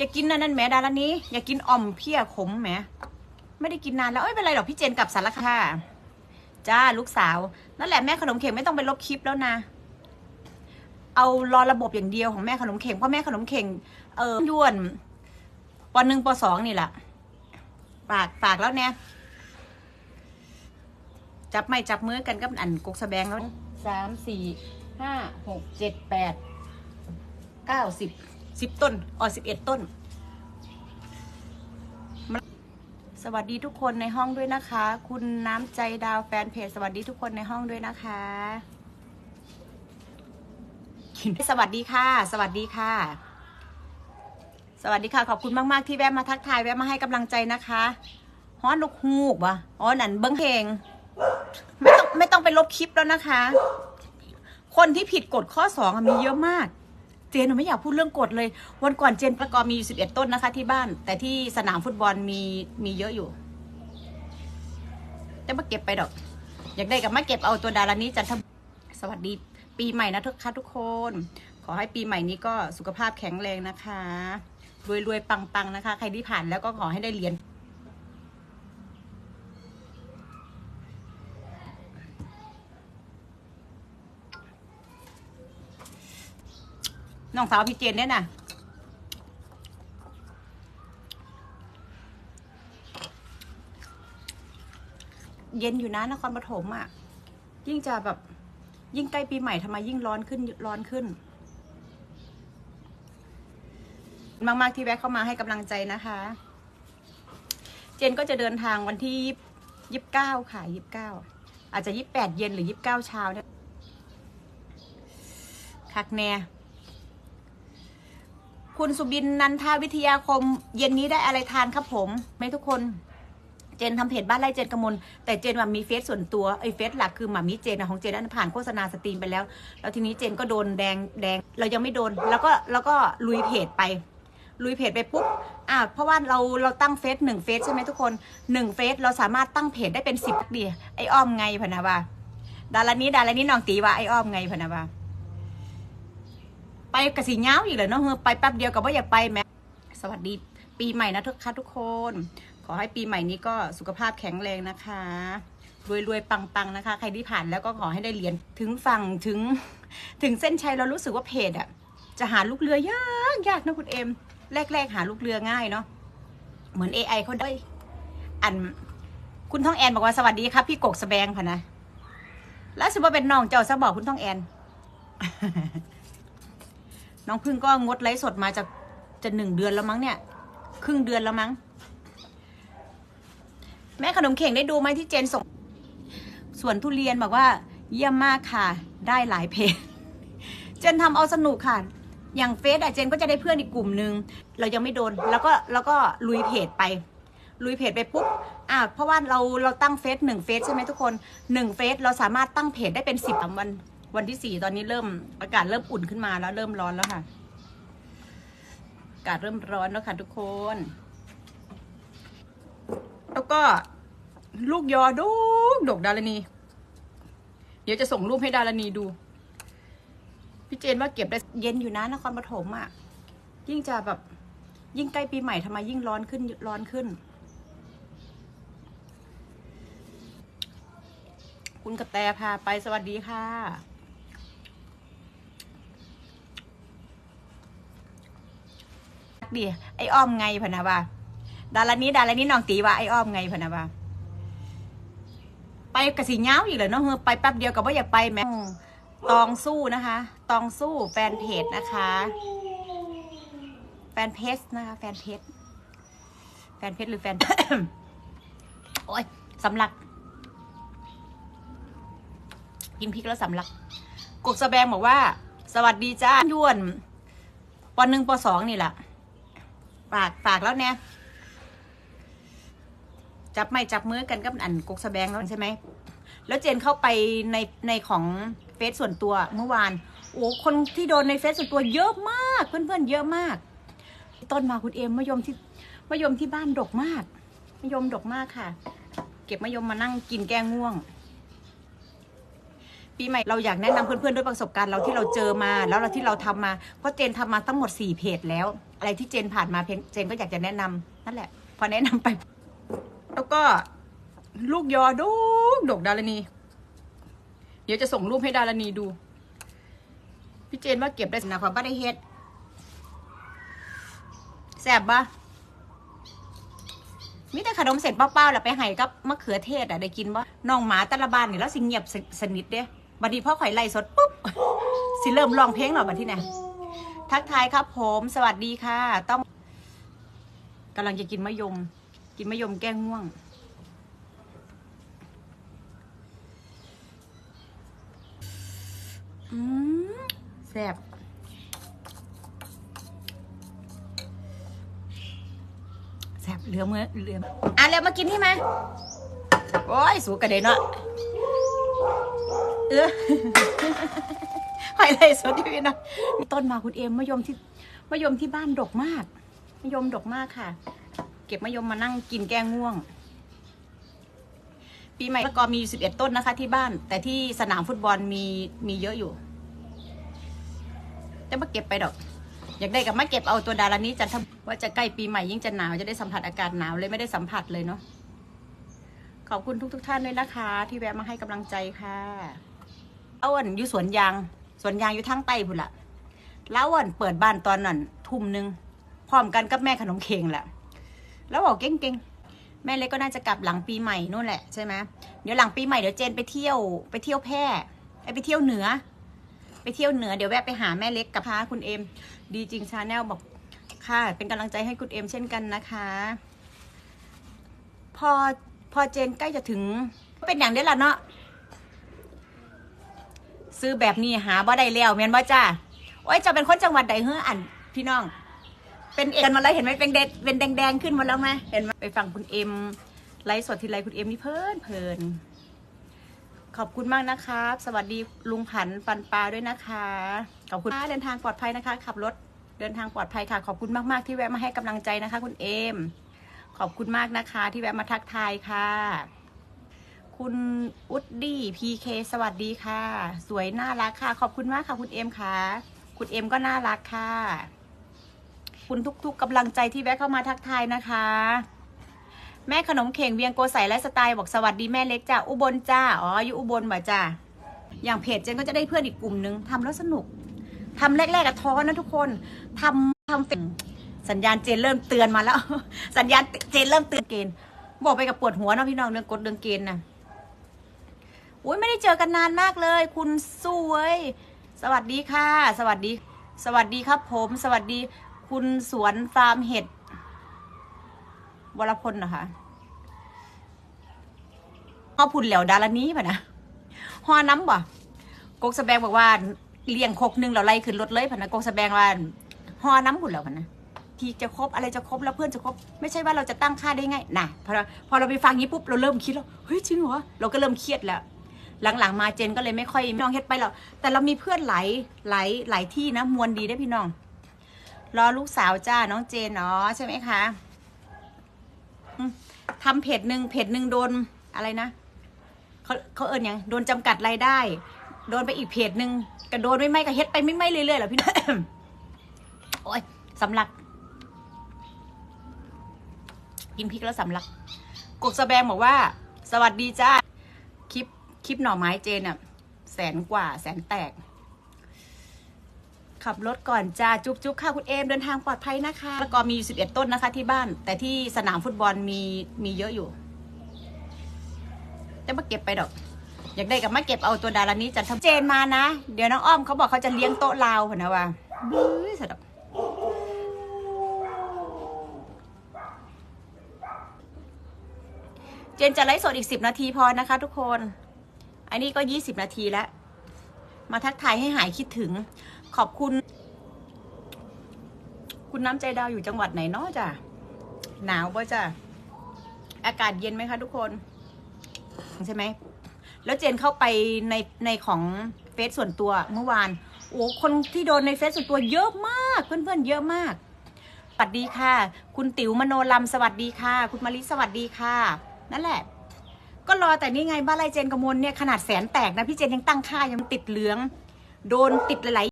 อย่ากินนั่นนั่นแหมดารานี้ อย่ากินอ่อมเพี้ยขมแหมไม่ได้กินนานแล้วเอ้ยเป็นไรหรอกพี่เจนกลับสารคามจ้าลูกสาว นั่นแหละแม่ขนมเข่งไม่ต้องไปลบคลิปแล้วนะ เอารอระบบอย่างเดียวของแม่ขนมเข่งเพราะแม่ขนมเข่งเออยวนปหนึ่งปสองนี่แหละฝากฝากแล้วเนี่ยจับไม่จับมือกันกับอันกุกสะแบงแล้วสามสี่ห้าหกเจ็ดแปดเก้าสิบ สิบต้นอ๋อสิบเอ็ดต้น สวัสดีทุกคนในห้องด้วยนะคะ คุณน้ำใจดาวแฟนเพจสวัสดีทุกคนในห้องด้วยนะคะสวัสดีค่ะ สวัสดีค่ะ สวัสดีค่ะ ขอบคุณมาก ๆ ที่แวะมาทักทายแวะมาให้กำลังใจนะคะฮ้อนลูกฮูกวะอ๋อนันเบิ้งเพลงไม่ต้องไม่ต้องไปลบคลิปแล้วนะคะ คนที่ผิดกฎข้อสองมีเยอะมาก เจนหนูไม่อยากพูดเรื่องกฎเลย วันก่อนเจนประกอบมีอยู่สิบเอ็ดต้นนะคะ ที่บ้าน แต่ที่สนามฟุตบอลมีมีเยอะอยู่ แต่มาเก็บไปดอก อยากได้กับมาเก็บเอาตัวดารานี้จันทบสวัสดีปีใหม่นะทุกค่ะทุกคน ขอให้ปีใหม่นี้ก็สุขภาพแข็งแรงนะคะรวยรวยๆปังๆนะคะ ใครที่ผ่านแล้วก็ขอให้ได้เหรียญ น้องสาวพี่เจนเนี่ยนะเย็นอยู่นะนครปฐมอะ ยิ่งจะแบบ ยิ่งใกล้ปีใหม่ทำไมยิ่งร้อนขึ้นร้อนขึ้น มาก ๆ ที่แวะเข้ามาให้กำลังใจนะคะ เจนก็จะเดินทางวันที่ยี่สิบเก้าค่ะยี่สิบเก้าอาจจะยี่สิบแปดเย็นหรือยี่สิบเก้าเช้าเนี่ยคักแน่ คุณสุบินนันทาวิทยาคม เย็นนี้ได้อะไรทานครับผมไหมทุกคน เจนทำเพจบ้านไร่เจนกมลแต่เจนว่ามีเฟซส่วนตัวไอ้เฟซหลักคือหมามิเจนอะของเจนนั้นผ่านโฆษณาสตรีมไปแล้ว แล้วทีนี้เจนก็โดนแดงแดงเรายังไม่โดน แล้วก็แล้วก็ลุยเพจไปลุยเพจไปปุ๊บ อ่า เพราะว่าเราเราตั้งเฟซหนึ่งเฟซใช่ไหมทุกคนหนึ่งเฟซเราสามารถตั้งเพจได้เป็นสิบเดียไอ้อ้อมไงพนะว่าดารานี้ดารานี้น้องตีว่าไอ้อ้อมไงพนะว่า ไปกระสีเงาอีกเลยเนาะเฮ้อไปแป๊บเดียวกับว่าอยากไปแม้สวัสดีปีใหม่นะทุกค่ะทุกคน ขอให้ปีใหม่นี้ก็สุขภาพแข็งแรงนะคะรวยรวยๆปังๆนะคะ ใครที่ผ่านแล้วก็ขอให้ได้เหรียญถึงฝั่งถึงถึงเส้นชัยเรารู้สึกว่าเพจอะจะหาลูกเรือยากยากนะคุณเอ็มแรก ๆ หาลูกเรือง่ายเนาะเหมือน AI เขาได้อันคุณท่องแอนบอกว่าสวัสดีครับพี่กกสแบงค่ะนะแล้วสิว่าเป็นน้องเจ้าซะบอกคุณท่องแอน น้องพึ่งก็งดไลฟ์สดมาจะจะหนึ่งเดือนแล้วมั้งเนี่ย ครึ่งเดือนแล้วมั้ง แม่ขนมเข่งได้ดูไหมที่เจนส่งส่วนทุเรียนบอกว่า เยี่ยมมากค่ะ ได้หลายเพจเจนทำเอาสนุกค่ะ อย่างเฟซอะเจนก็จะได้เพื่อนอีกกลุ่มนึง เรายังไม่โดน แล้วก็แล้วก็ลุยเพจไป ลุยเพจไปปุ๊บอ่าเพราะว่าเราเราตั้งเฟซหนึ่งเฟซใช่ไหมทุกคนหนึ่งเฟซเราสามารถตั้งเพจได้เป็นสิบวัน วันที่สี่ตอนนี้เริ่มอากาศเริ่มอุ่นขึ้นมาแล้วเริ่มร้อนแล้วค่ะ อากาศเริ่มร้อนแล้วค่ะทุกคน แล้วก็ลูกยอดกดกดารณี เดี๋ยวจะส่งรูปให้ดารณีดู พี่เจนว่าเก็บได้เย็นอยู่นะนครปฐมอะ ยิ่งจะแบบ ยิ่งใกล้ปีใหม่ทำไมยิ่งร้อนขึ้นร้อนขึ้น คุณกระแตพาไปสวัสดีค่ะ ดีไอ้อ้อมไงพะนะว่าดารานี้ดารานี้น้องตีว่าไอ้อ้อมไงพะนะว่าไปกระสีเงาอีกเลยเนาะเฮ้อไปแป๊บเดียวกับว่าอยากไปแม่ตองสู้นะคะ ตองสู้แฟนเพจนะคะ แฟนเพจนะคะ แฟนเพจแฟนเพจหรือแฟนโอ้ยสำลัก กินพริกแล้วสำลักกกสะแบงบอกว่า สวัสดีจ้าหยวนปหนึ่งปสองนี่แหละ ฝากฝากแล้วเนี่ยจับไม่จับมือกันกับอันกกสะแบงแล้วใช่ไหม แล้วเจนเข้าไปในในของเฟซส่วนตัวเมื่อวาน โอ้คนที่โดนในเฟซส่วนตัวเยอะมาก เพื่อนๆเยอะมาก ต้นมาคุณเอมมะยมที่มะยมที่บ้านดกมากมะยมดกมากค่ะ เก็บมะยมมานั่งกินแก้ง่วง ปีใหม่เราอยากแนะนำเพื่อนๆด้วยประสบการณ์เราที่เราเจอมา แล้วเราที่เราทำมาเพราะเจนทำมาทั้งหมด4เพจแล้ว อะไรที่เจนผ่านมาเพนเจนก็อยากจะแนะนำนั่นแหละ พอแนะนำไป แล้วก็ลูกยอดกดกดารณี เดี๋ยวจะส่งรูปให้ดารณีดู พี่เจนว่าเก็บได้นะความบ้าได้เฮ็ดแซ่บปะมีแต่ขนมเสร็จเป้าๆแล้วไปให้กับมะเขือเทศอะได้กินบ่น้องหมาแตะละบ้านนี่แล้วสิเงียบสสนิทเด้ บัดนี้พ่อข่อยไล่สดปุ๊บสิเริ่มร้องเพลงหรอบัดที่ไหนทักทายครับ ผมสวัสดีค่ะ ต้องกำลังจะกินมะยม กินมะยมแก้ง่วง อืมแซ่บแซ่บเหลือเมื่อเหลืออะเร็วมากินที่มาโอ้ยสูกระเด็นเนาะ เออหอยเลยสดที่พี่นะมีต้นมาคุณเอมมะยมที่มะยมที่บ้านดกมากมะยมดกมากค่ะ เก็บมะยมมานั่งกินแก้ง่วง ปีใหม่ก็มีอยู่11ต้นนะคะ ที่บ้าน แต่ที่สนามฟุตบอลมีมีเยอะอยู่จะมาเก็บไปดอก อยากได้กับมาเก็บเอาตัวดารานี้จันทว่าจะใกล้ปีใหม่ยิ่งจะหนาวจะได้สัมผัสอากาศหนาวเลยไม่ได้สัมผัสเลยเนาะขอบคุณทุกทท่านด้วยนะคะ ที่แวะมาให้กำลังใจค่ะ อาวันอยู่สวนยาง สวนยางอยู่ทางใต้พุ่นละแล้วอ้วนเปิดบ้านตอนนั้น ทุ่มหนึ่งพร้อมกันกับแม่ขนมเค้งแหละแล้วบอกเก่งๆ แม่เล็กก็น่าจะกลับหลังปีใหม่นู่นแหละใช่ไหมเดี๋ยวหลังปีใหม่เดี๋ยวเจนไปเที่ยวไปเที่ยวแพร่ไปเที่ยวเหนือ ไปเที่ยวเหนือเดี๋ยวแวะไปหาแม่เล็กกับพาคุณเอ็มดีจริงชาแนลบอกค่ะเป็นกำลังใจให้คุณเอ็มเช่นกันนะคะ พอพอเจนใกล้จะถึงเป็นอย่างนี้แหละเนาะ ซื้อแบบนี้หาบ่ได้แล้วแม่นบ่จ้าโอ้ยจะเป็นคนจังหวัดใดเฮ้ออันพี่น้อง เป็นเอ็นมาแล้วเห็นไหมเป็นเด็ดเป็นแดงๆขึ้นมาแล้วไหมเห็นไหมไปฟังคุณเอ็มไลฟ์สดทีไรคุณเอ็มนี่เพลินเพลินขอบคุณมากนะครับ สวัสดีลุงผันปันปลาด้วยนะคะ ขอบคุณเดินทางปลอดภัยนะคะ ขับรถเดินทางปลอดภัยค่ะ ขอบคุณมาก ๆ ที่แวะมาให้กำลังใจนะคะ คุณเอม ขอบคุณมากนะคะ ที่แวะมาทักทายค่ะ คุณอุดดี้พีเคสวัสดีค่ะ สวยน่ารักค่ะ ขอบคุณมากค่ะคุณเอ็มค่ะ คุณเอ็มก็น่ารักค่ะ คุณทุกๆกำลังใจที่แวะเข้ามาทักทายนะคะ แม่ขนมเข่งเวียงโกใสและสไตล์บอกสวัสดีแม่เล็กจ้าอุบลจ้าอ๋ออยู่อุบลบ่จ้าอย่างเพจเจนก็จะได้เพื่อนอีกกลุ่มนึงทำแล้วสนุกทำแรกๆกับท้อนะทุกคนทำทำเป็นสัญญาณเจนเริ่มเตือนมาแล้ว สัญญาณเจนเริ่มเตือนเกณฑ์บอกไปกับปวดหัวเนาะพี่น้องเรื่องกฎเรื่องเกณฑ์นะ อุ้ยไม่ได้เจอกันนานมากเลย คุณสวย สวัสดีค่ะ สวัสดี สวัสดีครับผม สวัสดี คุณสวนฟาร์มเห็ดวรพลนะคะฮอพุนเหลวดารานี้ป่ะนะฮอน้ำบ่กกสแบงบอกว่าเลี้ยงคกหนึ่งเราไล่ขึ้นรถเลยป่ะนะกกสแบงว่าฮอน้ำพุ่นแล้วป่ะนะทีจะครบอะไรจะครบแล้วเพื่อนจะครบไม่ใช่ว่าเราจะตั้งค่าได้ไงนะพอเราพอเราไปฟังนี้ปุ๊บเราเริ่มคิดแล้วเฮ้ยจริงเหรอเราก็เริ่มเครียดแล้ว หลังๆ มาเจนก็เลยไม่ค่อยน้องเฮ็ดไปหรอกแต่เรามีเพื่อนหลายหลายหลายที่นะมวลดีได้พี่น้อง รอลูกสาวจ้าน้องเจนเนาะใช่ไหมคะทำเพจหนึ่งเพจหนึ่งโดนอะไรนะเขาเขาเอิญยังโดนจำกัดรายได้ โดนไปอีกเพจหนึ่งกระโดนไม่ไม่กระเฮ็ดไปไม่ไม่เรื่อยๆเหรอพี่น้องโอ้ยสำลัก กินพริกแล้วสำลักกกสะแบงบอกว่า สวัสดีจ้า คลิปหน่อไม้เจนอะแสนกว่าแสนแตก ขับรถก่อนจ้าจุ๊บจุ๊บค่ะคุณเอมเดินทางปลอดภัยนะคะแล้วก็มีอยู่11ต้นนะคะที่บ้าน แต่ที่สนามฟุตบอลมีมีเยอะอยู่จะมาเก็บไปดอก อยากได้กับมาเก็บเอาตัวดารานี้จันทเจนมานะ เดี๋ยวน้องอ้อมเขาบอกเขาจะเลี้ยงโต๊ะลาวเหรอนะว่าบื้อสะดอกเจนจะไลฟ์สดอีก 10 นาทีพอนะคะทุกคน อันนี้ก็ 20 นาทีแล้ว มาทักทายให้หายคิดถึง ขอบคุณ คุณน้ำใจดาวอยู่จังหวัดไหนเนาะจ้ะ หนาวป่ะจ้ะ อากาศเย็นไหมคะทุกคน ใช่ไหม แล้วเจนเข้าไปในในของเฟซส่วนตัวเมื่อวาน โอ้คนที่โดนในเฟซส่วนตัวเยอะมาก เพื่อนๆเยอะมากสวัสดีค่ะ คุณติ๋วมโนลำสวัสดีค่ะ คุณมาริสวัสดีค่ะ นั่นแหละ ก็รอแต่นี่ไงบ้านไรเจนกมลเนี่ยขนาดแสนแตกนะพี่เจนยังตั้งค่ายังติดเหลือง โดนติดหลาย